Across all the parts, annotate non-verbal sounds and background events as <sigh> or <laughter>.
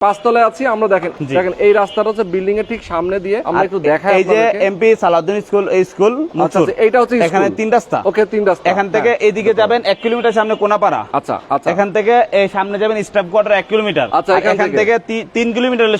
পাঁচতলায় আছি আমরা দেখেন দেখেন এই রাস্তাটা হচ্ছে বিল্ডিং এর ঠিক সামনে দিয়ে আমরা একটু দেখাই এই যে এমপি সালাউদ্দিন স্কুল এই স্কুল আচ্ছা, আচ্ছা, এইটা হচ্ছে এখানে তিন রাস্তা। ওকে তিন রাস্তা। এখান থেকে হ্যাঁ। এইদিকে যাবেন এক কিলোমিটার সামনে কোনাপাড়া। আচ্ছা আচ্ছা। এখান থেকে এই সামনে যাবেন স্টাফ কোয়ার্টার এক কিলোমিটার। আচ্ছা, এখান থেকে? তিন কিলোমিটার হলে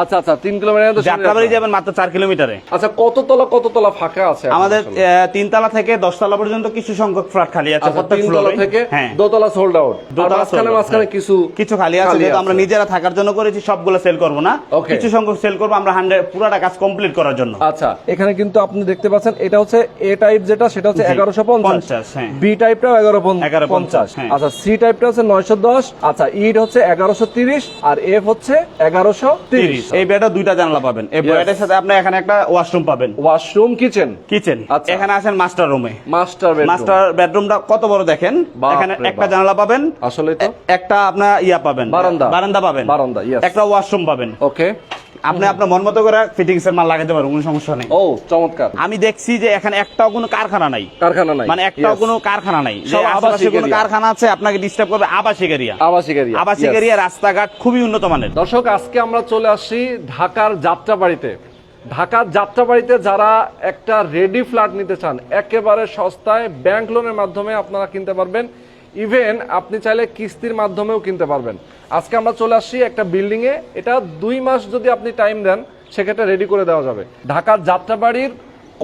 আচ্ছা আচ্ছা তিন কিলোমিটার যাত্রাবাড়ি যাবেন মাত্র চার কিলোমিটারে। আচ্ছা কততলা কততলা ফাঁকা আছে আমাদের? আহ, তিনতলা থেকে দশতলা পর্যন্ত কিছু সংখ্যক ফ্ল্যাট খালি আছে আচ্ছা প্রত্যেক ফ্লোরে থেকে হ্যাঁ। দোতলা সোল্ড আউট দোতলা মাঝখানে হ্যাঁ। কিছু কিছু খালি আছে আমরা নিজেরা থাকার জন্য করেছি সবগুলো সেল করব না। কিছু সংখ্যক সেল করব আমরা হান্ড্রেড পুরাটা কাজ কমপ্লিট করার জন্য। আচ্ছা। এখানে কিন্তু আপনি দেখতে পাচ্ছেন এটা হচ্ছে এ টাইপ যেটা সেটা হচ্ছে জি, এগারোশো পঞ্চাশ। পঞ্চাশ, হ্যাঁ। বি টাইপটাও এগারো পঞ্চাশ 1150, হ্যাঁ। আচ্ছা সি টাইপটা হচ্ছে নয়শো দশ। আচ্ছা ইট হচ্ছে এগারোশো তিরিশ আর এফ হচ্ছে এগারোশো তিরিশ। তিরিশ এই বেডে দুইটা জানলা পাবেন। এই. বেডের সাথে আপনি এখানে একটা ওয়াশরুম পাবেন। ওয়াশরুম কিচেন কিচেন আচ্ছা। এখানে আসেন মাস্টার রুমে মাস্টার বেডরুম মাস্টার বেডরুমটা কত বড় দেখেন? এখানে একটা। জানালা পাবেন। আসলে তো। একটা আপনার ইয়া পাবেন। বারান্দা। বারান্দা পাবেন। বারান্দা, yes. একটা ওয়াশরুম পাবেন। ওকে আপনি আপনার মন মতো করে ফিটিংস এর মাল লাগাতে পারবেন কোনো সমস্যা নেই। ও চমৎকার। আমি দেখছি যে এখানে একটাও কোনো কারখানা নাই। কারখানা নাই মানে একটাও কোনো কারখানা নাই। আবাসিক কোনো কারখানা আছে আপনাকে ডিস্টার্ব করবে আবাসিক এরিয়া আবাসিক এরিয়া আবাসিক এরিয়া রাস্তাঘাট খুবই উন্নত মানের। দর্শক আজকে আমরা চলে আসছি ঢাকার যাত্রাবাড়িতে। ঢাকার যাত্রাবাড়িতে যারা একটা রেডি ফ্ল্যাট নিতে চান একেবারে সস্তায় ব্যাংক লোনের মাধ্যমে আপনারা কিনতে পারবেন। ইভেন আপনি চাইলে কিস্তির মাধ্যমেও কিনতে পারবেন। আজকে আমরা চলে আসছি একটা বিল্ডিং এ। এটা দুই মাস যদি আপনি টাইম দেন সেক্ষেত্রে রেডি করে দেওয়া যাবে। ঢাকার যাত্রাবাড়ির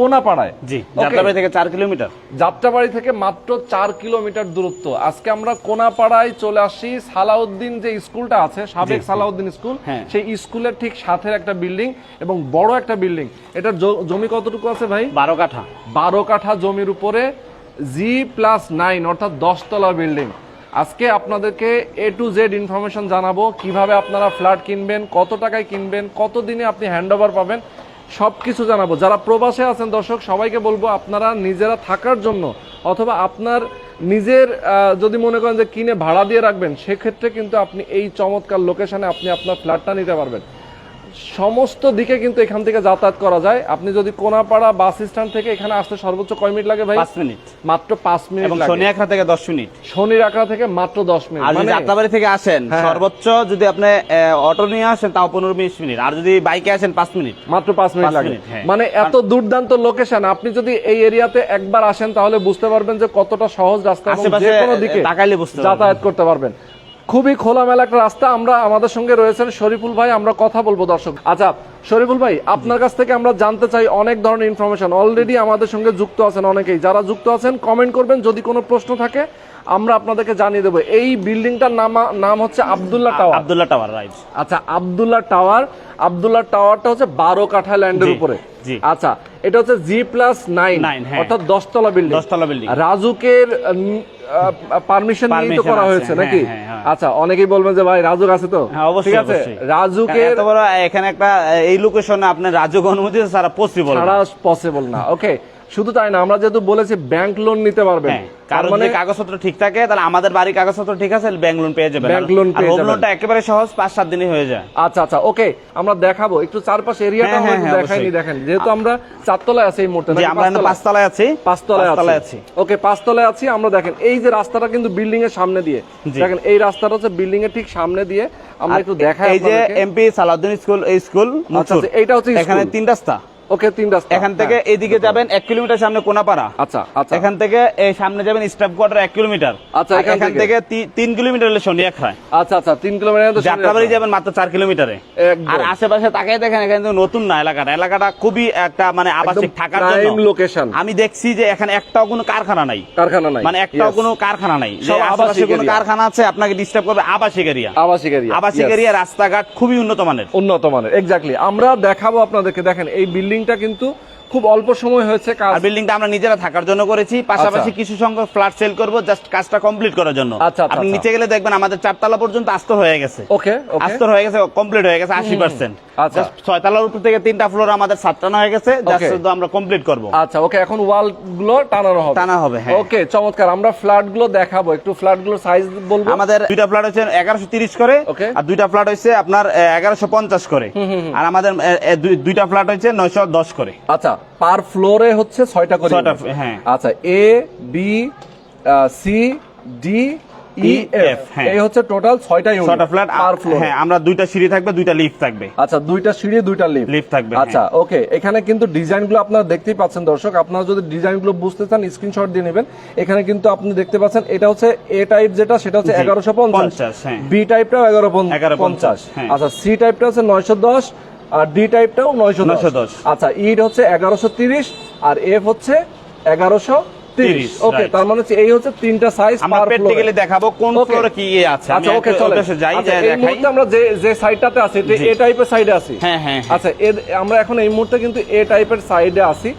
কোনাপাড়ায়। জি যাত্রাবাড়ি থেকে চার কিলোমিটার। যাত্রাবাড়ি থেকে মাত্র চার কিলোমিটার দূরত্ব। আজকে আমরা কোনাপাড়ায় চলে আসছি সালাউদ্দিন যে স্কুলটা আছে সাবেক সালাউদ্দিন স্কুল হ্যাঁ। সেই স্কুলের ঠিক সাথে একটা বিল্ডিং এবং বড় একটা বিল্ডিং এটার জমি কতটুকু আছে ভাই? বারো কাঠা। বারো কাঠা জমির উপরে জি প্লাস নাইন অর্থাৎ দশতলা বিল্ডিং আজকে আপনাদেরকে এ টু জেড ইনফরমেশন জানাব, কীভাবে আপনারা ফ্ল্যাট কিনবেন, কত টাকায় কিনবেন, কত দিনে আপনি হ্যান্ডওভার পাবেন সব কিছু জানাব। যারা প্রবাসে আছেন দর্শক, সবাইকে বলব আপনারা নিজেরা থাকার জন্য অথবা আপনার নিজের যদি মনে করেন যে কিনে ভাড়া দিয়ে রাখবেন, সেক্ষেত্রে কিন্তু আপনি এই চমৎকার লোকেশনে আপনি আপনার ফ্ল্যাটটা নিতে পারবেন। সমস্ত দিকে কিন্তু এখান থেকে যাতায়াত করা যায়। আপনি যদি কোনাপাড়া বাস স্ট্যান্ড থেকে এখানে আসতে সর্বোচ্চ কয় মিনিট লাগে ভাই? পাঁচ মিনিট। মাত্র পাঁচ মিনিট এবং লাগে। শনি একরা থেকে দশ মিনিট। শনি রাখা থেকে মাত্র দশ মিনিট। আর যদি মানে যাত্রাবাড়ি থেকে আসেন হ্যাঁ। সর্বোচ্চ যদি আপনি অটো নিয়ে আসেন তাও পনেরো বিশ মিনিট। আর যদি বাইকে আসেন পাঁচ মিনিট। মাত্র পাঁচ মিনিট লাগে। হ্যাঁ। মানে এত দুর্দান্ত লোকেশন। আপনি যদি এই এরিয়াতে একবার আসেন তাহলে বুঝতে পারবেন যে কতটা সহজ রাস্তা এবং যে কোনো দিকে তাকাইলে বুঝতে যাতায়াত করতে পারবেন। খুবই খোলামেলা একটা রাস্তা আমরা আমাদের সঙ্গে রয়েছেন শরীফুল ভাই, আমরা কথা বলব দর্শক। আচ্ছা শরীফুল ভাই, আপনার কাছ থেকে আমরা জানতে চাই অনেক ধরনের ইনফরমেশন অলরেডি আমাদের সঙ্গে যুক্ত আছেন অনেকেই। যারা যুক্ত আছেন কমেন্ট করবেন। যদি কোনো প্রশ্ন থাকে আমরা আপনাদেরকে জানিয়ে দেবো এই বিল্ডিংটার নাম নাম হচ্ছে Abdullah tower Abdullah tower right আচ্ছা আবদুল্লাহ টাওয়ার আবদুল্লাহ টাওয়ারটা হচ্ছে বারো কাঠা ল্যান্ডের উপরে। আচ্ছা এটা হচ্ছে জি প্লাস নাইন হ্যাঁ। অর্থাৎ দশতলা বিল্ডিং দশতলা building। রাজুকের পারমিশন নিয়েই তো করা হয়েছে হ্যাঁ, নাকি? হ্যাঁ, হ্যাঁ। আচ্ছা অনেকেই বলবেন যে ভাই রাজুক আছে তো? হ্যাঁ অবশ্যই ঠিক আছে। রাজুকের এখানে একটা এই লোকেশনে আপনার রাজুক অনুমতি ছাড়া পসিবল ছাড়া পসিবল না ওকে শুধু তাই না আমরা যেহেতু বলেছি ব্যাংক লোন নিতে পারবেন। হ্যাঁ কারণ মানে কাগজপত্র ঠিক থাকে তাহলে আমাদের বাড়ির কাগজপত্র ঠিক আছে ব্যাংক লোন পেয়ে যাবেন। Bank loan পেয়ে যাবেন। লোনটা একেবারে সহজ পাঁচ সাত দিনে হয়ে যায়। আচ্ছা আচ্ছা ওকে আমরা দেখাবো। একটু চারপাশে এরিয়াটা হ্যাঁ, আমরা হ্যাঁ, দেখাইনি দেখেন যেহেতু আমরা চারতলায় আছি এই মুহূর্তে যে আমরা পাঁচতলায়? আছি। পাঁচতলায় আছি। ওকে পাঁচতলায় আছি আমরা দেখেন এই যে রাস্তাটা কিন্তু বিল্ডিং এর সামনে দিয়ে। দেখেন এই রাস্তাটা হচ্ছে বিল্ডিং এর ঠিক সামনে দিয়ে আমরা একটু দেখাই এই যে। এমপি সালাউদ্দিন স্কুল এই স্কুল আচ্ছা। আচ্ছা, এইটা হচ্ছে এখানে তিন রাস্তা। ওকে তিন রাস্তা। এখান থেকে হ্যাঁ। এদিকে যাবেন এক কিলোমিটার সামনে কোনাপাড়া। আচ্ছা আচ্ছা। এখান থেকে এই সামনে যাবেন স্টাফ কোয়ার্টার এক কিলোমিটার। আচ্ছা, এখান থেকে? থেকে তিন কিলোমিটার হলে আচ্ছা আচ্ছা তিন কিলোমিটার যাত্রাবাড়ি যাবেন মাত্র চার কিলোমিটারে। আর আশেপাশে তাকাই দেখেন এখানে নতুন না এলাকাটা। এলাকাটা খুবই একটা মানে আবাসিক থাকার জন্য। লোকেশন আমি দেখছি যে এখানে একটাও কোনো কারখানা নাই। কারখানা নাই মানে একটাও. কোনো কারখানা নাই। আবাসিক কোনো কারখানা আছে আপনাকে ডিস্টার্ব করবে আবাসিক এরিয়া আবাসিক এরিয়া আবাসিক এরিয়া রাস্তাঘাট খুবই উন্নত মানের। উন্নত মানের এক্স্যাক্টলি আমরা দেখাবো আপনাদেরকে দেখেন এই বিল্ডিংটা কিন্তু খুব অল্প সময় হয়েছে কাজ। আর বিল্ডিংটা আমরা নিজেরা থাকার জন্য করেছি। পাশাপাশি আচ্ছা। কিছু সংখ্যক ফ্ল্যাট সেল করব জাস্ট কাজটা কমপ্লিট করার জন্য। আচ্ছা, আচ্ছা, আপনি। নিচে গেলে দেখবেন আমাদের চারতলা পর্যন্ত আস্তর হয়ে গেছে। ওকে আস্তর হয়ে গেছে কমপ্লিট হয়ে গেছে আশি পার্সেন্ট। ছয়তলার উপর থেকে তিনটা ফ্লোর আমাদের সাতটানো হয়ে গেছে জাস্ট আমরা কমপ্লিট করব। আচ্ছা ওকে এখন ওয়ালগুলো টানানো হবে। টানা হবে, হ্যাঁ। ওকে চমৎকার আমরা ফ্ল্যাটগুলো দেখাবো। একটু ফ্ল্যাটগুলোর সাইজ বলব? আমাদের দুইটা ফ্ল্যাট হচ্ছে এগারোশো তিরিশ করে Okay. আর দুইটা ফ্ল্যাট হচ্ছে আপনার এগারোশো পঞ্চাশ করে। আর আমাদের দুইটা ফ্ল্যাট হচ্ছে নয়শো দশ করে। আচ্ছা পার ফ্লোরে হচ্ছে ছয়টা করে হ্যাঁ। আচ্ছা A B C D E F হ্যাঁ। এই হচ্ছে টোটাল ছয়টা ফ্ল্যাট পার ফ্লোর। হ্যাঁ আমরা দুইটা সিঁড়ি থাকবে দুইটা লিফট থাকবে। আচ্ছা দুইটা সিঁড়ি দুইটা লিফট লিফট থাকবে আচ্ছা ওকে এখানে কিন্তু ডিজাইনগুলো আপনারা দেখতেই পাচ্ছেন দর্শক। আপনারা যদি ডিজাইনগুলো বুঝতে চান স্ক্রিনশট দিয়ে নেবেন। এখানে কিন্তু আপনি দেখতে পাচ্ছেন এটা হচ্ছে এ টাইপ যেটা সেটা হচ্ছে এগারোশো পঞ্চাশ। 50, হ্যাঁ। বি টাইপটাও এগারো পঞ্চাশ 1150, হ্যাঁ। আচ্ছা সি টাইপটা হচ্ছে নয়শো দশ আর ডি টাইপটাও নয়শো 910 আচ্ছা ইড হচ্ছে এগারোশো তিরিশ আর এফ হচ্ছে এগারোশো তিরিশ। ওকে তার মানে এই হচ্ছে তিনটা সাইজ আমরা প্র্যাকটিক্যালি দেখাবো কোন ফ্লোরে কি ইয়ে আছে। আচ্ছা ওকে চলে যাই আচ্ছা, এই মুহূর্তে আমরা যে যে সাইডটাতে আছি এ টাইপের সাইডে আছি? হ্যাঁ, হ্যাঁ, হ্যাঁ। আচ্ছা আমরা এখন এই মুহূর্তে কিন্তু এ টাইপের সাইডে আছি।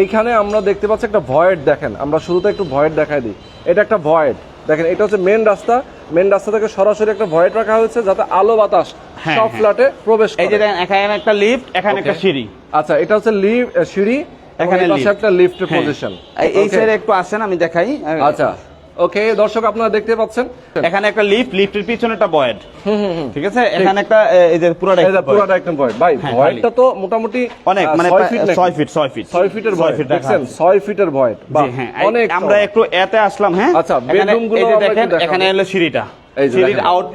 এইখানে আমরা দেখতে পাচ্ছি একটা ভয়েড দেখেন। আমরা শুরুতে একটু ভয়েড দেখাই দিই। এটা একটা ভয়েড দেখেন এটা হচ্ছে মেন রাস্তা। মেন রাস্তা থেকে সরাসরি একটা ভয়েট রাখা হয়েছে যাতে আলো বাতাস হ্যাঁ, সব হ্যাঁ। ফ্ল্যাটে প্রবেশ এই যে দেখেন এখানে একটা লিফট এখানে একটা সিঁড়ি। আচ্ছা এটা হচ্ছে লিফট সিঁড়ি এখানে একটা লিফটের হ্যাঁ। পজিশন এই- এই সাইডে একটু আসেন আমি দেখাই। আচ্ছা। ওকে দর্শক আপনারা দেখতে পাচ্ছেন। এখানে একটা লিফট লিফটের পিছনে একটা বয়েড ঠিক আছে? এখানে একটা এই যে পুরোটা এটা পুরোটা একদম বয়েড ভাই বয়েডটা ভয়েডটা তো মোটামুটি অনেক মানে ছয় ফিট নাকি? ছয় ফিট ছয় ফিট ছয় ফিটের বয়েড দেখছেন? ছয় ফিটের বয়েড হ্যাঁ অনেক আমরা একটু এতে আসলাম হ্যাঁ? আচ্ছা, বেডরুমগুলো এই যে দেখেন এখানে হলো সিঁড়িটা। সিঁড়ির আউট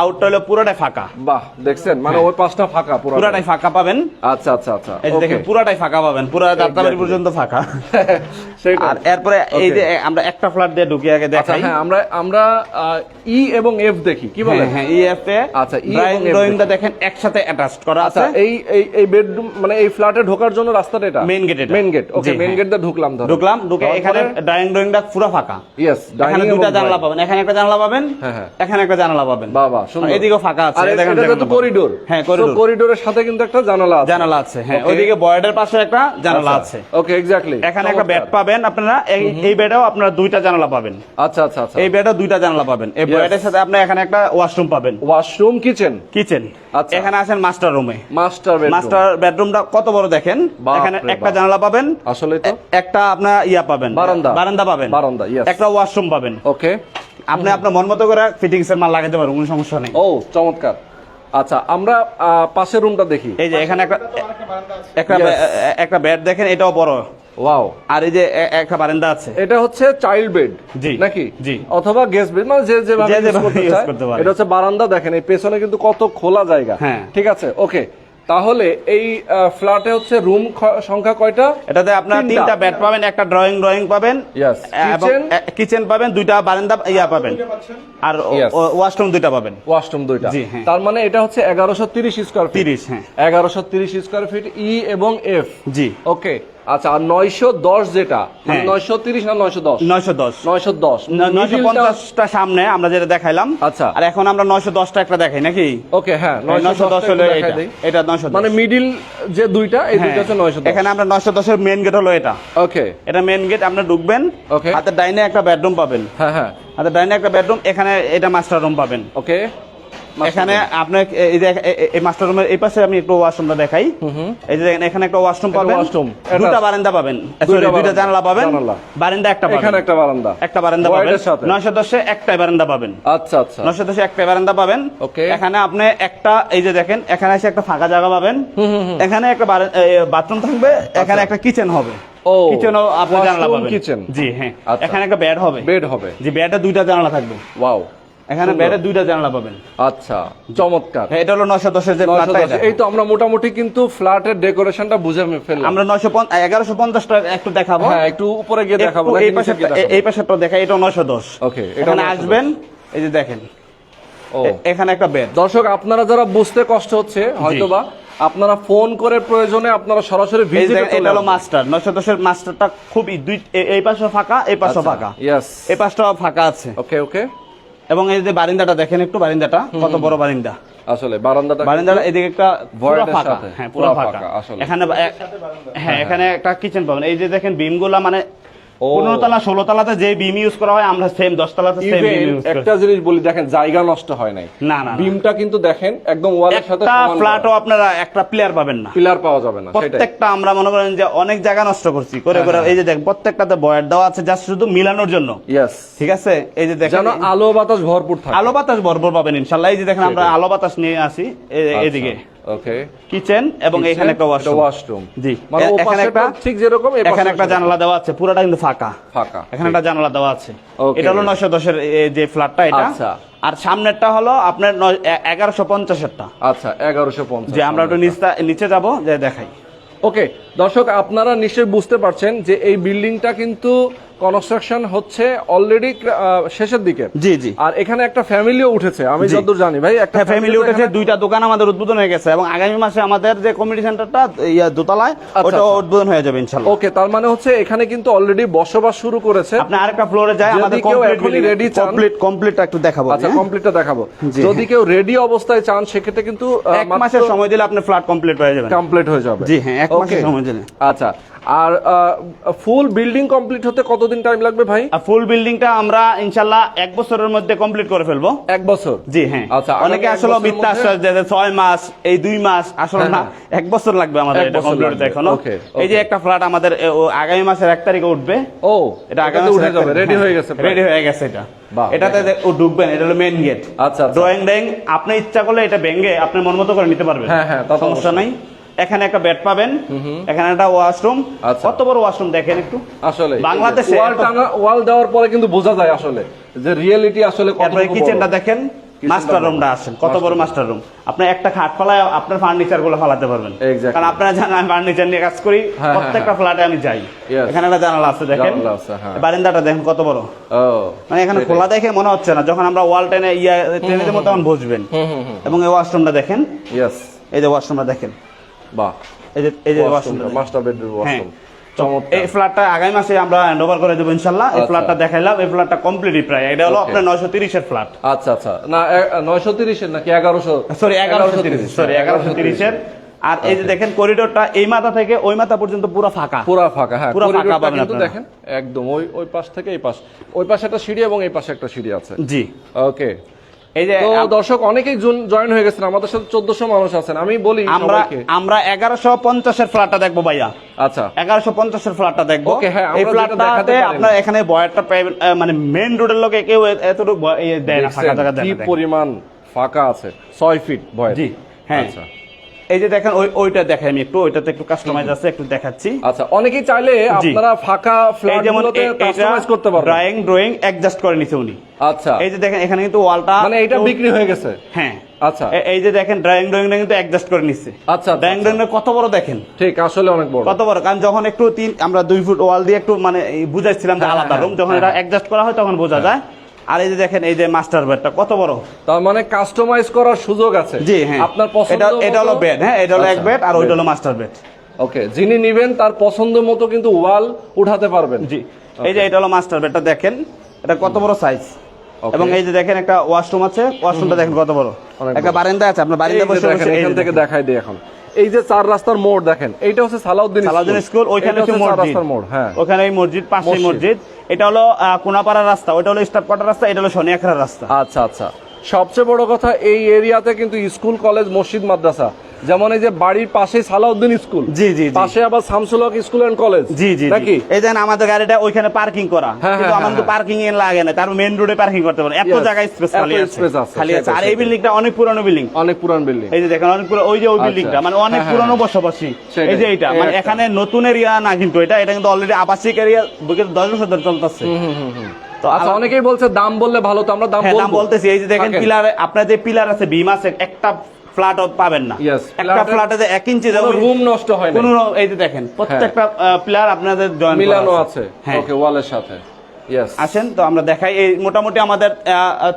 আউটটা হলো পুরোটাই ফাঁকা। বাহ দেখছেন? মানে ওই পাশটা ফাঁকা পুরোটাই। ফাঁকা পাবেন। আচ্ছা আচ্ছা আচ্ছা। এই দেখেন পুরোটাই ফাঁকা পাবেন। পুরো যাত্রাবাড়ি পর্যন্ত ফাঁকা। <laughs> আর এরপরে এই যে আমরা একটা ফ্ল্যাট দিয়ে ঢুকে আগে দেখাই। হ্যাঁ আমরা আমরা ই এবং এফ দেখি কি বলেন? হ্যাঁ ইএফ এ আচ্ছা, এবং ড্রয়িংটা দেখেন একসাথে অ্যাটাচড করা আচ্ছা আছে। এই এই এই বেডরুম মানে এই ফ্ল্যাটে ঢোকার জন্য রাস্তাটা এটা। মেন গেট ওকে মেন হ্যাঁ। গেট দিয়ে ঢুকলাম ধরো। ঢুকলাম ঢুকে এখানে ড্রয়িং ড্রয়িংটা পুরো ফাঁকা। ইয়েস এখানে দুটো জানালা পাবেন এখানে একটা জানালা পাবেন হ্যাঁ, হ্যাঁ। এখানে একটা জানালা পাবেন। বাহ বাহ সুন্দর। এদিকেও ফাঁকা আছে দেখেন এটা তো করিডোর হ্যাঁ করিডোর করিডোরের সাথে কিন্তু একটা জানালা আছে। জানালা আছে হ্যাঁ ওইদিকে বয়েডের পাশে একটা জানালা আছে। ওকে এক্স্যাক্টলি এখানে একটা বেড পাবেন আপনারা এই বেডেও আপনারা দুইটা জানালা পাবেন। আচ্ছা আচ্ছা আচ্ছা। এই বেডেও দুইটা জানালা পাবেন। এই Yes. সাথে আপনি এখানে একটা ওয়াশরুম পাবেন। ওয়াশরুম কিচেন কিচেন আচ্ছা। এখানে আছেন মাস্টার রুমে মাস্টার বেডরুম মাস্টার বেডরুমটা কত বড় দেখেন? এখানে একটা জানালা পাবেন। আসলে তো। একটা আপনার ইয়া পাবেন। বারান্দা। বারান্দা পাবেন। বারান্দা. একটা ওয়াশরুম পাবেন। ওকে আপনি আপনার মন মতো করে ফিটিংস এর মাল লাগাতে পারবেন কোনো সমস্যা নেই। ও চমৎকার। আচ্ছা আমরা পাশের রুমটা দেখি। এই যে এখানে একটা একটা. একটা বেড দেখেন এটাও বড়। ওয়াও আর এই যে একটা বারান্দা আছে। এটা হচ্ছে চাইল্ড বেড জি, নাকি? জি। অথবা গেস্ট বেড মানে যে যেভাবে যেভাবে করতে চায়। এটা হচ্ছে বারান্দা দেখেন এই পেছনে কিন্তু কত খোলা জায়গা। হ্যাঁ। ঠিক আছে ওকে তাহলে এই ফ্ল্যাটে হচ্ছে রুম সংখ্যা কয়টা? এটাতে আপনারা তিনটা। বেড পাবেন একটা ড্রয়িং ড্রয়িং পাবেন কিচেন পাবেন দুইটা বারান্দা ইয়া পাবেন। আর ওয়াশরুম দুইটা পাবেন। ওয়াশরুম দুইটা। জি, হ্যাঁ। তার মানে এটা হচ্ছে এগারোশো তিরিশ স্কোয়ার ফিট 30 হ্যাঁ। এগারোশো তিরিশ স্কোয়ার ফিট ই এবং এফ জি। ওকে আচ্ছা আর নয়শো দশ যেটা? হ্যাঁ। নয়শো তিরিশ না নয়শো দশ? নয়শো দশ। নয়শো দশ। নয়শো পঞ্চাশটা সামনে আমরা যেটা দেখাইলাম। আচ্ছা। আর এখন আমরা নয়শো দশটা একটা দেখাই নাকি? ওকে হ্যাঁ নয়শো দশ হলো এটা। নয়শো মানে মিডিল যে দুইটা এই দুইটা হ্যাঁ। হচ্ছে নয়শো এখানে আমরা নয়শো দশের মেন গেট হলো এটা। ওকে। এটা মেন গেট আপনি ঢুকবেন Okay. হাতে ডাইনে একটা বেডরুম পাবেন। হ্যাঁ হ্যাঁ। হাতে ডাইনে একটা বেডরুম এখানে এটা মাস্টার রুম পাবেন। ওকে। এখানে আপনার এই যে এ- এ- এই মাস্টার রুমের এই পাশে আমি একটু ওয়াশরুমটা দেখাই। এই যে দেখেন এখানে একটা ওয়াশরুম পাবেন। washroom। দুটা বারান্দা পাবেন। সরি বারান্দা। জানালা পাবেন। বারান্দা একটা পাবেন। এখানে একটা বারান্দা। একটা বারান্দা পাবেন। Void এর সাথে। নয়শো দশে একটাই বারান্দা পাবেন। আচ্ছা আচ্ছা। নয়শো দশে একটা বারান্দা পাবেন। Okay. এখানে আপনি একটা এই যে দেখেন এখানে এসে একটা ফাঁকা জায়গা পাবেন। এখানে একটা বাথরুম থাকবে। এখানে একটা কিচেন হবে। ও, কিচেনও আপনি জানালা পাবেন। kitchen। জি হ্যাঁ। আচ্ছা। এখানে একটা বেড হবে। বেড হবে। জি বেডে দুইটা জানালা থাকবে। ওয়াও এখানে দুইটা জানালা পাবেন। আচ্ছা চমৎকার। হ্যাঁ, এটা হলো নয়শো দশের যে 910। এই তো আমরা মোটামুটি কিন্তু ফ্ল্যাটের ডেকোরেশনটা বুঝে ফেললাম। আমরা নয়শো এগারোশো পঞ্চাশটা একটু দেখাবো। হ্যাঁ একটু উপরে গিয়ে দেখাবো এই পাশে? এই পাশেরটা দেখাই এটা নয়শো দশ। এটা এখানে আসবেন এই যে দেখেন। এখানে একটা বেড দর্শক আপনারা যারা বুঝতে কষ্ট হচ্ছে হয়তোবা আপনারা ফোন করে প্রয়োজনে আপনারা সরাসরি ভিজিটে এটা হলো মাস্টার নয়শো দশের মাস্টারটা খুবই দুই এই পাশে ফাঁকা এই পাশে আচ্ছা। ফাঁকা। ইয়েস এই পাশটাও ফাঁকা আছে। ওকে ওকে এবং এই যে বারিন্দাটা দেখেন একটু বারিন্দাটা কত বড় বারিন্দা। আসলে বারান্দাটা বারান্দাটা এদিকে একটা পুরো ফাঁকা। হ্যাঁ পুরো ফাঁকা। এখানে হ্যাঁ এখানে একটা কিচেন পাবেন। এই যে দেখেন বিমগুলা মানে। পনেরো তলা ষোলো তলাতে যে বিম ইউজ করা হয় আমরা সেম দশ তলাতে সেম বিম ইউজ একটা জিনিস বলি দেখেন জায়গা নষ্ট হয় নাই। না না। বিমটা কিন্তু দেখেন একদম ওয়ালের সাথে একটা ফ্ল্যাটও আপনারা একটা প্লেয়ার পাবেন না। পিলার পাওয়া যাবে না প্রত্যেকটা আমরা মনে করেন যে অনেক জায়গা নষ্ট করছি করে করে। এই যে দেখ প্রত্যেকটাতে বয়ার দেওয়া আছে জাস্ট শুধু মিলানোর জন্য। ইয়েস ঠিক আছে? এই যে দেখেন আলো বাতাস ভরপুর থাকে। আলো বাতাস ভরপুর পাবেন ইনশাল্লাহ। এই যে দেখেন আমরা। আলো বাতাস নিয়ে আসি আচ্ছা, এদিকে। ওকে কিচেন এবং এখানে একটা ওয়াশরুম ওয়াশরুম জি। মানে এখানে একটা ঠিক যেরকম এখানে একটা। জানালা দেওয়া আছে পুরোটা কিন্তু ফাঁকা। ফাঁকা এখানে একটা জানালা দেওয়া আছে। এটা হলো নয়শো দশের যে ফ্ল্যাটটা এটা। আচ্ছা। আর সামনেরটা হলো আপনার এগারোশো পঞ্চাশেরটা। আচ্ছা এগারোশো পঞ্চাশ যে আমরা একটু নিচে যাব যে দেখাই। ওকে দর্শক আপনারা নিশ্চয়ই বুঝতে পারছেন যে এই বিল্ডিংটা কিন্তু কনস্ট্রাকশন হচ্ছে অলরেডি শেষের দিকে। জি জি। আর এখানে একটা ফ্যামিলিও উঠেছে আমি যতদূর জানি ভাই একটা হ্যাঁ ফ্যামিলি উঠেছে দুইটা দোকান আমাদের উদ্বোধন হয়ে গেছে এবং আগামী মাসে আমাদের যে কমিউনিটি সেন্টারটা ইয়া দোতলায় আচ্ছা, ওটা আচ্ছা। উদ্বোধন হয়ে যাবে ইনশাল্লাহ ওকে তার মানে হচ্ছে এখানে কিন্তু অলরেডি বসবাস শুরু করেছে। আপনি আরেকটা ফ্লোরে যায় আমাদের কেউ কমপ্লিট এখনই চান- কমপ্লিট কমপ্লিটটা একটু দেখাবো আচ্ছা হ্যাঁ? কমপ্লিটটা দেখাবো। যদি কেউ রেডি অবস্থায় চান সেক্ষেত্রে কিন্তু এক মাসের সময় দিলে আপনি ফ্ল্যাট কমপ্লিট হয়ে যাবে কমপ্লিট হয়ে যাবে। জি, হ্যাঁ, এক মাসের সময় দিলে। আচ্ছা আর ফুল বিল্ডিং কমপ্লিট হতে কতদিন টাইম লাগবে ভাই? ফুল বিল্ডিংটা আমরা ইনশাল্লাহ এক বছরের মধ্যে কমপ্লিট করে ফেলব। এক বছর? জি হ্যাঁ। আচ্ছা, অনেকে আসলে মিথ্যা আশ্বাস দেয় ছয় মাস এই দুই মাস আসলে হ্যাঁ, না এক বছর লাগবে আমাদের এটা কমপ্লিট লাগবে। এখনও। এই যে একটা ফ্ল্যাট আমাদের আগামী মাসের এক তারিখে উঠবে। ও এটা আগামী এটাতে উঠে যাবে রেডি হ্যাঁ, হয়ে গেছে রেডি হয়ে গেছে এটা। এটাতে ও ঢুকবেন এটা হলো মেইন গেট আচ্ছা, আচ্ছা। ড্রয়িং ড্রয়িং আপনি ইচ্ছা করলে এটা ভেঙে আপনি মন মতো করে নিতে পারবেন। হ্যাঁ, হ্যাঁ, তা সমস্যা নাই। এখানে একটা বেড পাবেন এখানে একটা ওয়াশরুম আচ্ছা। কত বড় ওয়াশরুম দেখেন একটু? আসলে বাংলাদেশে ওয়াল টানা ওয়াল দেওয়ার পরে কিন্তু বোঝা যায় আসলে যে রিয়েলিটি আসলে কত তারপরে কিচেনটা দেখেন মাস্টার রুমটা বড়। আসেন কত বড় মাস্টার রুম আপনি একটা খাট ফালায় আপনার ফার্নিচারগুলো ফালাতে পারবেন। কারণ আপনারা জানেন আমি ফার্নিচার নিয়ে কাজ করি হ্যাঁ, প্রত্যেকটা ফ্ল্যাটে আমি যাই। এখানে একটা জানালা আছে দেখেন। হ্যাঁ। বারান্দাটা দেখেন কত বড়। মানে এখানে খোলা দেখে মনে হচ্ছে না যখন আমরা ওয়াল টেনে ইয়া টেনে দেবো তখন বসবেন এবং এই ওয়াশরুমটা দেখেন। এই যে ওয়াশরুমটা দেখেন। বাহ এই যে এই যে ওয়াশরুমটা ওয়াশরুমটা মাস্টার বেডরুম ওয়াশরুম এই ফ্ল্যাটটা আগামী মাসে আমরা হ্যান্ড ওভার করে দেবো ইনশাল্লাহ। এই। ফ্ল্যাটটা দেখাইলাম। এই ফ্ল্যাটটা কমপ্লিটই প্রায়। এটা হলো আপনার নয়শো তিরিশের ফ্ল্যাট আচ্ছা আচ্ছা। না নয়শো তিরিশের নাকি এগারোশো সরি এগারোশো তিরিশ। সরি এগারোশো তিরিশের। আর এই যে দেখেন করিডোরটা এই মাথা থেকে ওই মাথা পর্যন্ত পুরো ফাঁকা। পুরা ফাঁকা হ্যাঁ। পুরা ফাঁকা করিডোরটা পাবেন আপনারা। দেখেন একদম ওই ওই পাশ থেকে এই পাশ। ওই পাশে একটা সিঁড়ি এবং এই পাশে একটা সিঁড়ি আছে। জি। ওকে এই যে দর্শক অনেকেই জয়েন হয়ে গেছেন আমাদের সাথে চোদ্দশো মানুষ আছেন। আমি বলি আমরা আমরা এগারোশো পঞ্চাশের ফ্ল্যাটটা দেখব ভাইয়া। আচ্ছা। এগারোশো পঞ্চাশের ফ্ল্যাটটা দেখব। হ্যাঁ, এই ফ্ল্যাটটাতে দেখাতে আপনার এখানে বয়ারটা মানে মেন রোডের লোকে কেউ এতটুকু ইয়ে দেয় না ফাঁকা জায়গা দেয় কি না, দেখেন। পরিমাণ ফাঁকা আছে? ছয় ফিট বয় জি হ্যাঁ। আচ্ছা। এই যে দেখেন ওই ওইটা দেখাই আমি একটু ওইটাতে একটু কাস্টমাইজ আছে একটু দেখাচ্ছি। আচ্ছা অনেকেই চাইলে আপনারা ফাঁকা ফ্ল্যাট গুলোতে কাস্টমাইজ করতে পারবেন। ড্রয়িং ড্রয়িং অ্যাডজাস্ট করে নিছে উনি। আচ্ছা। এই যে দেখেন এখানে কিন্তু ওয়ালটা মানে এটা বিক্রি হয়ে গেছে? হ্যাঁ। আচ্ছা। এই যে দেখেন ড্রয়িং ড্রয়িং কিন্তু অ্যাডজাস্ট করে নিচ্ছে আচ্ছা, ড্রয়িং আচ্ছা। কত বড় দেখেন? ঠিক আসলে অনেক বড়। কত বড়? কারণ যখন একটু তিন আমরা দুই ফুট ওয়াল দিয়ে একটু মানে বুঝাইছিলাম যে হ্যাঁ, আলাদা হ্যাঁ, রুম যখন হ্যাঁ, এটা অ্যাডজাস্ট করা হয় তখন বোঝা যায়। আর এই যে দেখেন এই যে মাস্টার বেডটা কত বড়? তার মানে কাস্টমাইজ করার সুযোগ আছে। জি হ্যাঁ। আপনার পছন্দ এটা এটা হলো বেড হ্যাঁ এটা হলো এক আচ্ছা, বেড আর ওইটা হলো মাস্টার বেড ওকে যিনি নিবেন তার পছন্দ মতো কিন্তু ওয়াল উঠাতে পারবেন। জি এই যে এটা হলো মাস্টার বেডটা দেখেন এটা কত বড় সাইজ এবং এই যে দেখেন একটা ওয়াশরুম আছে ওয়াশরুমটা দেখেন কত বড়? একটা বারান্দা আছে আপনার বারান্দা বসে এখান থেকে দেখাই দিই এখন। এই যে চার রাস্তার মোড় দেখেন এইটা হচ্ছে সালাউদ্দিন সালাউদ্দিন স্কুল ওইখানে হচ্ছে মসজিদ। রাস্তার মোড় হ্যাঁ। ওখানে এই মসজিদ পাশে মসজিদ। এটা হলো কোনাপাড়া কোনাপাড়ার রাস্তা ওটা হলো স্টাফ কোয়ার্টার রাস্তা এটা হলো শনিয়াখড়া রাস্তা। আচ্ছা আচ্ছা। সবচেয়ে বড় কথা এই এরিয়াতে কিন্তু স্কুল কলেজ মসজিদ মাদ্রাসা যেমন এই যে বাড়ির পাশে সালাউদ্দিন স্কুল জি, জি। পাশে আবার Shamsul Haque school and college জি জি। নাকি এই দেখেন আমাদের গাড়িটা ওইখানে পার্কিং করা হ্যাঁ, কিন্তু হ্যাঁ, আমার তো হ্যাঁ। পার্কিং এ লাগে না তার মেইন রোডে পার্কিং করতে পারেন এত জায়গায় স্পেস খালি আছে খালি আছে আর এই। বিল্ডিংটা অনেক পুরনো বিল্ডিং অনেক পুরান বিল্ডিং এই যে দেখেন অনেক পুরো ওই যে ওই আচ্ছা। বিল্ডিংটা মানে অনেক পুরনো। বসবাসী এই যে এইটা এই মানে এখানে নতুন এরিয়া না কিন্তু এটা এটা কিন্তু অলরেডি আবাসিক এরিয়া বুকে দশ বছর ধরে চলতেছে তো আচ্ছা অনেকেই বলছে দাম বললে ভালো তো আমরা দাম হ্যাঁ দাম বলতেছি। এই যে দেখেন পিলার আপনার যে পিলার আছে বিম আছে একটা ফ্ল্যাট পাবেন না। একটা ফ্ল্যাটে এক ইঞ্চি রুম নষ্ট হয় না এই যে দেখেন প্রত্যেকটা পিলার আপনাদের জয়েন মিলানো আছে। ওকে ওয়ালের সাথে। আসেন তো আমরা দেখাই। এই মোটামুটি আমাদের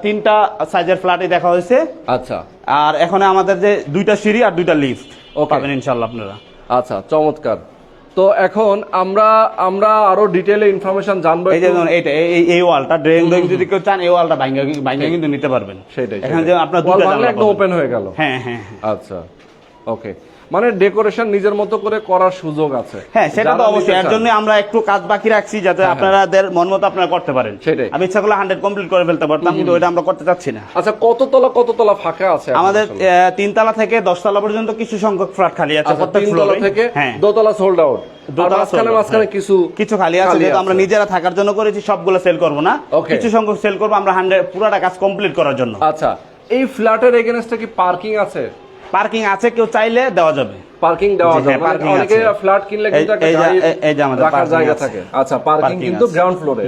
তিনটা সাইজের ফ্ল্যাটই দেখা হয়েছে। আচ্ছা। আর এখন আমাদের যে দুইটা সিঁড়ি আর দুইটা লিফট. পাবেন ইনশাল্লাহ আপনারা। আচ্ছা চমৎকার। তো এখন আমরা আমরা আরও ডিটেইলে ইনফরমেশন জানব এই। ধরুন এইটা এই- এই ওয়ালটা ড্রয়িং ড্রয়িং যদি কেউ চান এই ওয়ালটা ভাঙ্গা ভাঙ্গা কিন্তু নিতে পারবেন। সেটাই এখানে যে আপনার দুটো জানলা ওপেন হয়ে গেল। হ্যাঁ হ্যাঁ হ্যাঁ। আচ্ছা ওকে মানে ডেকোরেশন নিজের মতো করে করার সুযোগ আছে। হ্যাঁ সেটা তো অবশ্যই। এর জন্য আমরা একটু কাজ বাকি রাখছি যাতে হ্যাঁ, আপনাদের মন মতো আপনারা করতে পারেন। সেটাই। আমি ইচ্ছা করলে হান্ড্রেড কমপ্লিট করে ফেলতে পারতাম কিন্তু ওইটা আমরা করতে চাচ্ছি না। আচ্ছা কত তলা কত তলা ফাঁকা আছে আমাদের তিনতলা থেকে দশতলা পর্যন্ত কিছু সংখ্যক ফ্ল্যাট খালি আছে আচ্ছা প্রত্যেক ফ্লোরে থেকে হ্যাঁ। দোতলা সোল্ড আউট হ্যাঁ। কিছু কিছু খালি আছে যেহেতু আমরা নিজেরা থাকার জন্য করেছি সবগুলো সেল করব না। কিছু সংখ্যক সেল করব আমরা হান্ড্রেড পুরাটা কাজ কমপ্লিট করার জন্য। আচ্ছা এই ফ্ল্যাটের এগেনস্টে কি পার্কিং আছে? পার্কিং আছে কেউ চাইলে দেওয়া যাবে। পার্কিং দেওয়া যাবে হ্যাঁ, parking অনেকে ফ্ল্যাট কিনলে কিন্তু একটা গাড়ি এই- এই যে আমাদের রাখার জায়গা থাকে। আচ্ছা পার্কিং কিন্তু গ্রাউন্ড ফ্লোরে এ,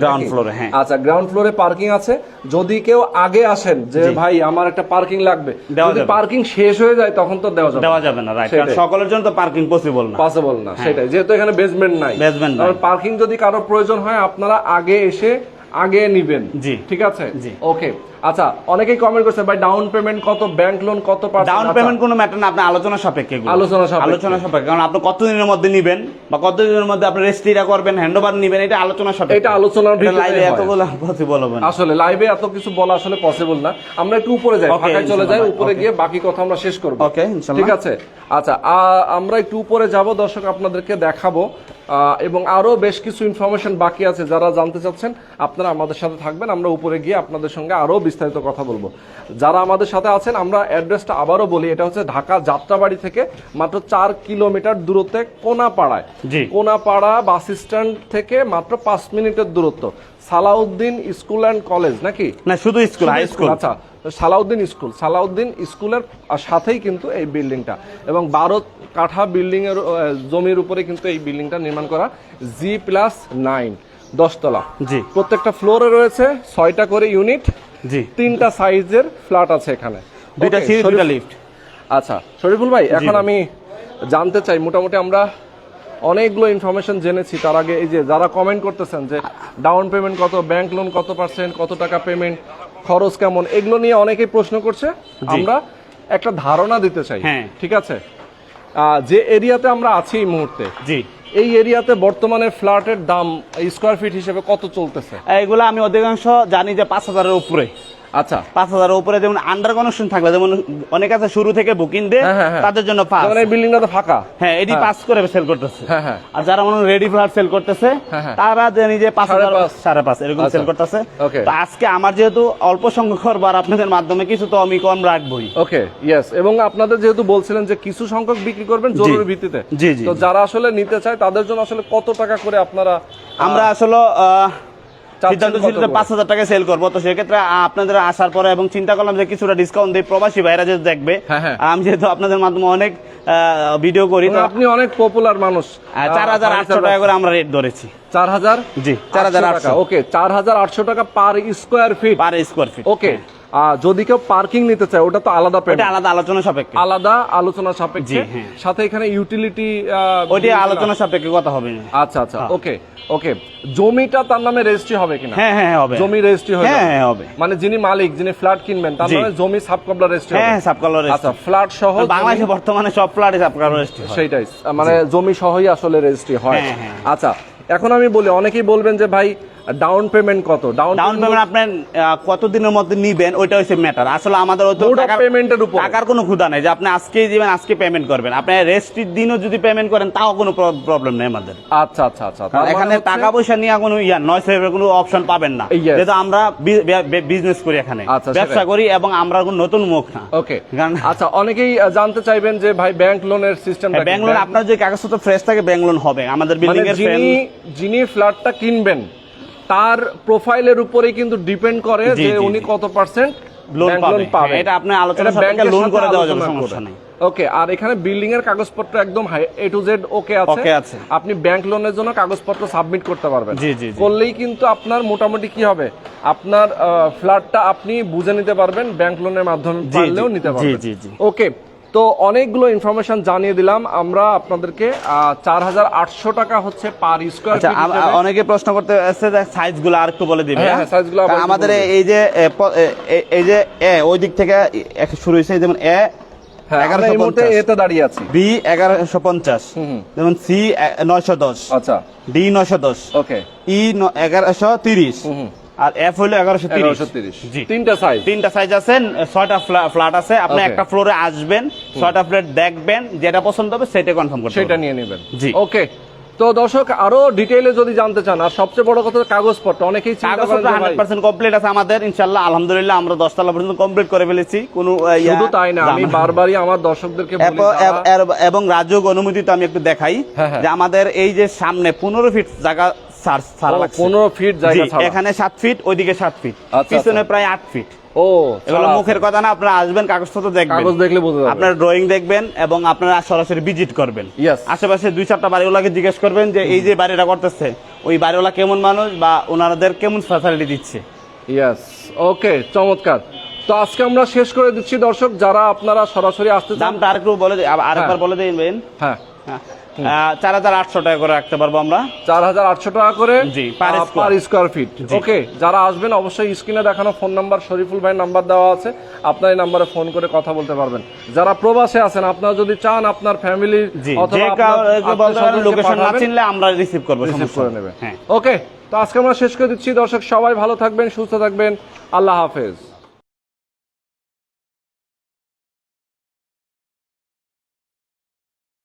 হ্যাঁ। আচ্ছা গ্রাউন্ড ফ্লোরে পার্কিং আছে। যদি কেউ আগে আসেন যে ভাই আমার একটা পার্কিং লাগবে। যদি। পার্কিং শেষ হয়ে যায় তখন তো দেওয়া যাবে দেওয়া যাবে না রাইট। সকলের জন্য তো পার্কিং পসিবল না। পসিবল না সেটাই। যেহেতু এখানে বেসমেন্ট নাই। বেসমেন্ট পার্কিং যদি কারও প্রয়োজন হয় আপনারা আগে এসে আগে নিবেন। জি। ঠিক আছে? জি। ওকে আচ্ছা অনেকেই কমেন্ট করছে ভাই ডাউন পেমেন্ট কত? ব্যাংক লোন কত ডাউন পেমেন্ট কোনো ম্যাটার না আপনি আলোচনা সাপেক্ষে আলোচনা সাপেক্ষে। আলোচনা সাপেক্ষে কারণ আপনি কতদিনের মধ্যে নিবেন বা কতদিনের মধ্যে আপনি রেজিস্ট্রিটা করবেন হ্যান্ডওভার নিবেন এটা আলোচনা সাপেক্ষে। এটা আলোচনা লাইভে এত এতগুলো পসিবল হবে না। আসলে লাইভে এত কিছু বলা আসলে পসিবল না। আমরা একটু উপরে যাই ফাঁকায় চলে যাই উপরে গিয়ে বাকি কথা আমরা শেষ করব। ওকে ইনশাল্লাহ। ঠিক আছে? আচ্ছা আমরা একটু উপরে যাব দর্শক আপনাদেরকে দেখাবো। এবং আরও বেশ কিছু ইনফরমেশন বাকি আছে যারা জানতে চাচ্ছেন আপনারা আমাদের সাথে থাকবেন আমরা উপরে গিয়ে আপনাদের সঙ্গে আরও বিস্তারিত কথা বলব। যারা আমাদের সাথে আছেন আমরা অ্যাড্রেসটা আবারও বলি এটা হচ্ছে ঢাকা যাত্রাবাড়ি থেকে মাত্র চার কিলোমিটার দূরত্বে কোনাপাড়ায়। জি। কোনাপাড়া বাস স্ট্যান্ড থেকে মাত্র পাঁচ মিনিটের দূরত্ব। সালাউদ্দিন স্কুল অ্যান্ড কলেজ নাকি? না শুধু স্কুল হাই স্কুল আচ্ছা সালাউদ্দিন স্কুল। সালাউদ্দিন স্কুলের সাথেই কিন্তু এই বিল্ডিংটা। এবং বারো কাঠা বিল্ডিংয়ের জমির উপরে কিন্তু এই বিল্ডিংটা নির্মাণ করা জি প্লাস নাইন দশতলা। জি। প্রত্যেকটা ফ্লোরে রয়েছে ছয়টা করে ইউনিট জি। তিনটা সাইজের ফ্ল্যাট আছে এখানে। দুইটা সিঁড়ি দুইটা লিফট আচ্ছা শরীফুল ভাই এখন আমি জানতে চাই মোটামুটি আমরা অনেকগুলো ইনফরমেশন জেনেছি তার আগে এই যে যারা কমেন্ট করতেছেন যে ডাউন পেমেন্ট কত ব্যাংক লোন কত পার্সেন্ট কত টাকা পেমেন্ট খরচ কেমন? এগুলো নিয়ে অনেকেই প্রশ্ন করছে। আমরা একটা ধারণা দিতে চাই। হ্যাঁ। ঠিক আছে? আহ, যে এরিয়াতে আমরা আছি এই মুহূর্তে জি। এই এরিয়াতে বর্তমানে ফ্ল্যাটের দাম স্কোয়ার ফিট হিসেবে কত চলতেছে? এগুলো আমি অধিকাংশ জানি যে পাঁচ হাজারের উপরে। আচ্ছা। পাঁচ হাজারের উপরে যেমন আন্ডার কানেকশন যেমন অনেক আছে শুরু থেকে বুকিং দেয় হ্যাঁ, হ্যাঁ, হ্যাঁ। তাদের জন্য পাঁচ বিল্ডিংটা তো ফাঁকা। হ্যাঁ এটি পাস করে সেল করতেছে। আর যারা মনে রেডি ফ্ল্যাট সেল করতেছে। তারা পাঁচ হাজার সাড়ে পাঁচ। এরকম আচ্ছা। সেল করতেছে। তো আজকে আমার যেহেতু অল্প সংখ্যক বার আপনাদের মাধ্যমে কিছু তো আমি কম রাখবই। ওকে ইয়েস এবং আপনাদের যেহেতু বলছিলেন যে কিছু সংখ্যক বিক্রি করবেন জরুরি ভিত্তিতে জি, জি, তো যারা আসলে নিতে চায় তাদের জন্য আসলে কত টাকা করে আপনারা আমরা আসলে সিদ্ধান্ত ছিল যে পাঁচ হাজার টাকা সেল করব। তো সেক্ষেত্রে আপনাদের আসার পরে এবং চিন্তা করলাম যে কিছুটা ডিসকাউন্ট দিই প্রবাসী ভাইরা যেহেতু দেখবে হ্যাঁ, হ্যাঁ। আমি যেহেতু আপনাদের মাধ্যমে অনেক ভিডিও করি তো আপনি অনেক পপুলার মানুষ। চার হাজার আটশো টাকা করে আমরা রেট ধরেছি। চার হাজার? জি চার হাজার আটশো ওকে চার হাজার আটশো টাকা per square feet per square feet okay যদি কেউ পার্কিং নিতে চায় ওটা তো আলাদা পেমেন্ট আলাদা আলোচনা সাপেক্ষে। আলাদা আলোচনা সাপেক্ষে। হ্যাঁ। সাথে এখানে ইউটিলিটি ওইটি আলোচনা সাপেক্ষে কথা হবে আচ্ছা আচ্ছা ওকে ওকে। জমিটা তার নামে রেজিস্ট্রি হবে কিনা? হ্যাঁ হ্যাঁ হ্যাঁ, হবে। জমি রেজিস্ট্রি হয়ে হ্যাঁ হ্যাঁ হবে। মানে যিনি মালিক যিনি ফ্ল্যাট কিনবেন তার। মানে জমি রেজিস্ট্রি হ্যাঁ কালার আচ্ছা ফ্ল্যাট সহ বাংলাদেশে বর্তমানে সব ফ্ল্যাটে কালার সেইটাই মানে জমি সহই আসলে রেজিস্ট্রি হয়। হ্যাঁ, হ্যাঁ। আচ্ছা এখন আমি বলি অনেকেই বলবেন যে ভাই ডাউন পেমেন্ট কত? ডাউন ডাউন পেমেন্ট আপনার কতদিনের মধ্যে নিবেন ওইটা হচ্ছে ম্যাটার আসলে আমাদের ওই টাকার- payment এর টাকার কোনো ক্ষুদা নেই যে আপনি আজকেই দিবেন আজকে পেমেন্ট করবেন। আপনি রেস্টির দিনও যদি পেমেন্ট করেন তাও কোনো প্রবলেম নেই আমাদের। আচ্ছা আচ্ছা আচ্ছা। মানে এখানে টাকা পয়সা নিয়ে কোনো ইয়া নয় সেভের কোনো অপশন পাবেন না। যেহেতু আমরা বিজনেস করি এখানে। আচ্ছা, ব্যবসা করি এবং আমরা কোনো নতুন মুখ না। ওকে আচ্ছা অনেকেই জানতে চাইবেন যে ভাই ব্যাংক লোনের সিস্টেম ব্যাংক লোন আপনার যে কাগজপত্র ফ্রেশ থাকে ব্যাংক লোন হবে। আমাদের বিল্ডিং মানে এর যিনি যিনি ফ্ল্যাটটা কিনবেন তার প্রোফাইলের উপরেই কিন্তু ডিপেন্ড করে যে উনি কত পার্সেন্ট লোন পাবে। হ্যাঁ, এটা আপনার আলোচনা সাপেক্ষে লোন করে দেওয়া যাবে, সমস্যা। নেই। ওকে আর এখানে বিল্ডিং এর কাগজপত্র একদম high A to Z okay আছে আপনি ব্যাংক লোনের জন্য কাগজপত্র সাবমিট করতে পারবেন। করলেই কিন্তু আপনার মোটামুটি কি হবে আপনার ফ্ল্যাটটা আপনি বুঝে নিতে পারবেন ব্যাংক লোনের মাধ্যমে পারলেও নিতে পারবেন। ওকে তো অনেকগুলো ইনফরমেশন জানিয়ে দিলাম। আমরা আপনাদেরকে চার হাজার আটশো টাকা হচ্ছে পার স্কোয়ার আচ্ছা অনেকে প্রশ্ন করতে আসছে যে সাইজগুলো আর একটু বলে দিবে হ্যাঁ, হ্যাঁ, কারণ একটু আমাদের এই যে এই যে এ ওই দিক থেকে শুরু হয়েছে যেমন এ হ্যাঁ বি এগারোশো পঞ্চাশ। যেমন সি নয়শো দশ। আচ্ছা। ডি নয়শো দশ। ওকে ই এগারোশো তিরিশ। আর এফ হলো এগারোশো তিরিশ। তিনটা সাইজ তিনটা সাইজ আছে ছয়টা ফ্ল্যাট আছে। আপনি একটা ফ্লোরে আসবেন ছয়টা ফ্ল্যাট দেখবেন যেটা পছন্দ হবে সেটা কনফার্ম করবেন সেটা নিয়ে নেবেন। জি। ওকে তো দর্শক আরও ডিটেইলে যদি জানতে চান আর সবচেয়ে বড় কথা কাগজপত্র। অনেকেই কাগজপত্র হান্ড্রেড পার্সেন্ট কমপ্লিট আছে আমাদের ইনশাল্লাহ আলহামদুলিল্লাহ আমরা দশতলা পর্যন্ত কমপ্লিট করে ফেলেছি। কোনো শুধু তাই না আমি বারবারই আমার দর্শকদেরকে এব- রাজযোগ অনুমতি তো আমি একটু দেখাই হ্যাঁ, হ্যাঁ। যে আমাদের এই যে সামনে পনেরো ফিট জায়গা ছাড়া লাগছে। 15 ফিট জায়গা ছাড়া। এখানে সাত ফিট ওইদিকে সাত ফিট আচ্ছা, পিছনে প্রায় আট ফিট ও এগুলো মুখের কথা না আপনারা আসবেন কাগজপত্র দেখবেন। কাগজ দেখলে বোঝা যাবে। আপনার ড্রয়িং দেখবেন এবং আপনারা সরাসরি ভিজিট করবেন. আশেপাশে দুই চারটা বাড়িওয়ালাকে জিজ্ঞেস করবেন যে এই যে বাড়িটা করতেছে ওই বাড়িওয়ালা কেমন মানুষ বা ওনাদের কেমন ফ্যাসিলিটি দিচ্ছে? ইয়েস ওকে চমৎকার। তো আজকে আমরা শেষ করে দিচ্ছি দর্শক যারা আপনারা সরাসরি আসতে চান দামটা আরেকটু বলে আরেকবার বলে দিবেন হ্যাঁ। চার হাজার আটশো টাকা করে রাখতে পারব আমরা। চার হাজার আটশো টাকা করে জি, per স্কোয়ার ফিট ওকে যারা আসবেন অবশ্যই স্ক্রিনে দেখানো ফোন নাম্বার শরীফুল ভাই নাম্বার দেওয়া আছে। আপনার এই নাম্বারে ফোন করে কথা বলতে পারবেন। যারা প্রবাসে আছেন আপনারা যদি চান আপনার ফ্যামিলি লোকেশন না চিনলে আমরা রিসিভ করব রিসিভ করে। নেবে হ্যাঁ। ওকে তো আজকে আমরা শেষ করে দিচ্ছি। দর্শক সবাই ভালো থাকবেন সুস্থ থাকবেন। আল্লাহ হাফেজ।